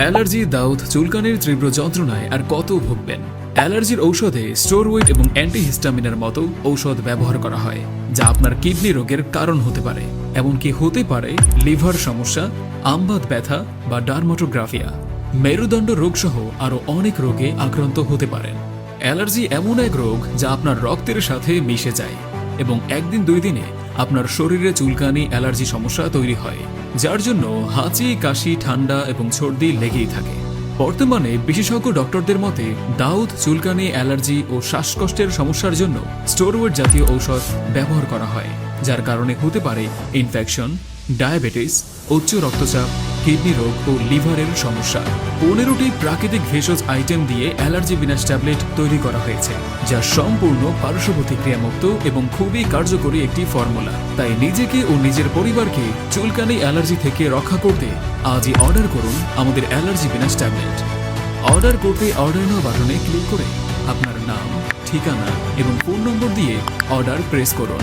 Allergy দাউদ চুলকানির তীব্র যন্ত্রণায় আর কত ভুগবেন? অ্যালার্জির ঔষধে স্টোরওয়েট এবং অ্যান্টিহিস্টামিনের মতো ঔষধ ব্যবহার করা হয়, যা আপনার কিডনি রোগের কারণ হতে পারে, এমনকি হতে পারে লিভার সমস্যা, আমবাদ ব্যথা বা ডার্মাটোগ্রাফিয়া। মেরুদণ্ড রোগসহ আরও অনেক রোগে আক্রান্ত হতে পারেন। অ্যালার্জি এমন এক রোগ যা আপনার রক্তের সাথে মিশে যায় এবং একদিন দুই দিনে আপনার শরীরে চুলকানি, অ্যালার্জি সমস্যা তৈরি হয়। যার জন্য হাঁচি, কাশি, ঠান্ডা এবং সর্দি লেগেই থাকে। বর্তমানে বিশেষজ্ঞ ডক্টরদের মতে দাউদ, চুলকানি, অ্যালার্জি ও শ্বাসকষ্টের সমস্যার জন্য স্টোরওয়েড জাতীয় ঔষধ ব্যবহার করা হয়, যার কারণে হতে পারে ইনফেকশন, ডায়াবেটিস, উচ্চ রক্তচাপ কিডনি রোগ ও লিভারের সমস্যা। পনেরোটি প্রাকৃতিক ভেষজ আইটেম দিয়ে অ্যালার্জি বিনাশ ট্যাবলেট তৈরি করা হয়েছে, যা সম্পূর্ণ পার্শ্ব প্রতিক্রিয়ামুক্ত এবং খুবই কার্যকরী একটি ফর্মুলা। তাই নিজেকে ও নিজের পরিবারকে চুলকানি অ্যালার্জি থেকে রক্ষা করতে আজই অর্ডার করুন আমাদের অ্যালার্জি বিনাশ ট্যাবলেট। অর্ডার করতে অর্ডার নাও বাটনে ক্লিক করে আপনার নাম, ঠিকানা এবং ফোন নম্বর দিয়ে অর্ডার প্রেস করুন।